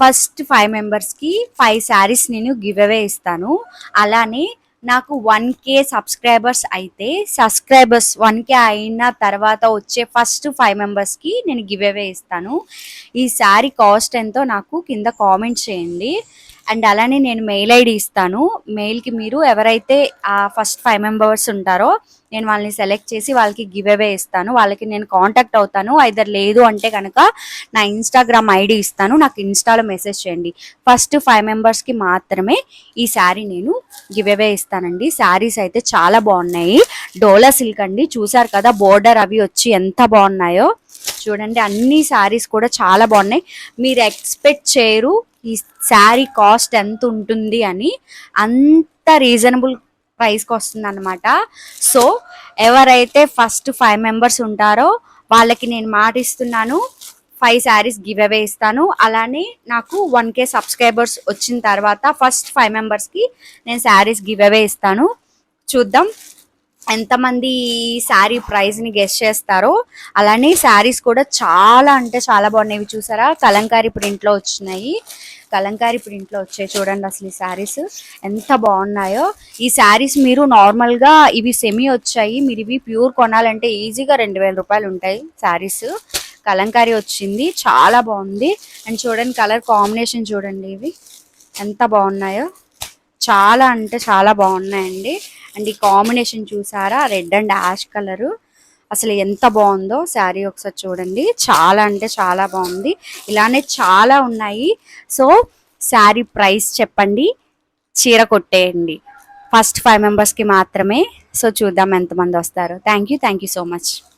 First five మెంబర్స్కి five saris నేను give away ఇస్తాను. అలానే నాకు వన్ కే సబ్స్క్రైబర్స్ అయితే సబ్స్క్రైబర్స్ వన్ కే అయిన తర్వాత వచ్చే ఫస్ట్ ఫైవ్ మెంబర్స్కి నేను గివ్ అవే ఇస్తాను. ఈ శారీ కాస్ట్ ఎంతో నాకు కింద కామెంట్ చేయండి. అండ్ అలానే నేను మెయిల్ ఐడి ఇస్తాను. మెయిల్కి మీరు ఎవరైతే ఆ ఫస్ట్ ఫైవ్ మెంబర్స్ ఉంటారో నేను వాళ్ళని సెలెక్ట్ చేసి వాళ్ళకి గివ్ అవే ఇస్తాను. వాళ్ళకి నేను కాంటాక్ట్ అవుతాను. ఐదర్ లేదు అంటే కనుక నా ఇన్స్టాగ్రామ్ ఐడి ఇస్తాను. నాకు ఇన్స్టాలో మెసేజ్ చేయండి. ఫస్ట్ ఫైవ్ మెంబర్స్కి మాత్రమే ఈ శారీ నేను గివ్ అవే ఇస్తానండి. శారీస్ అయితే చాలా బాగున్నాయి. డోలా సిల్క్ అండి. చూసారు కదా బోర్డర్ అవి వచ్చి ఎంత బాగున్నాయో. చూడండి అన్ని శారీస్ కూడా చాలా బాగున్నాయి. మీరు ఎక్స్పెక్ట్ చేయరు. ఈ శారీ కాస్ట్ ఎంత ఉంటుంది అని అంత రీజనబుల్ ప్రైస్కి వస్తుంది అనమాట సో ఎవరైతే ఫస్ట్ ఫైవ్ మెంబర్స్ ఉంటారో వాళ్ళకి నేను మాట ఇస్తున్నాను. ఫైవ్ శారీస్ గివ్ అవే ఇస్తాను. అలానే నాకు వన్ కే సబ్స్క్రైబర్స్ వచ్చిన తర్వాత ఫస్ట్ ఫైవ్ మెంబర్స్కి నేను శారీస్ గివ్ అవే ఇస్తాను. చూద్దాం. ఎంతమంది ఈ శారీ ప్రైస్ని గెస్ట్ చేస్తారో అలానే శారీస్ కూడా చాలా అంటే చాలా బాగున్నాయి. ఇవి చూసారా? కలంకారీ ప్రింట్లో వచ్చినాయి. కలంకారీ ప్రింట్లో వచ్చాయి చూడండి అసలు ఈ శారీస్. ఎంత బాగున్నాయో. ఈ శారీస్ మీరు నార్మల్గా ఇవి సెమీ వచ్చాయి. మీరు ఇవి ప్యూర్ కొనాలంటే ఈజీగా రెండు వేల రూపాయలు ఉంటాయి శారీస్. కలంకారీ వచ్చింది. చాలా బాగుంది. అండ్ చూడండి కలర్ కాంబినేషన్ చూడండి ఇవి. ఎంత బాగున్నాయో. చాలా అంటే చాలా బాగున్నాయండి. అండ్ ఈ కాంబినేషన్ చూసారా? Red and ash colour. అసలు ఎంత బాగుందో శారీ ఒకసారి చూడండి. చాలా అంటే చాలా బాగుంది. ఇలానే చాలా ఉన్నాయి. సో శారీ ప్రైస్ చెప్పండి. చీర కొట్టేయండి. ఫస్ట్ ఫైవ్ మెంబర్స్కి మాత్రమే. సో చూద్దాం ఎంతమంది వస్తారు. Thank you thank you so much.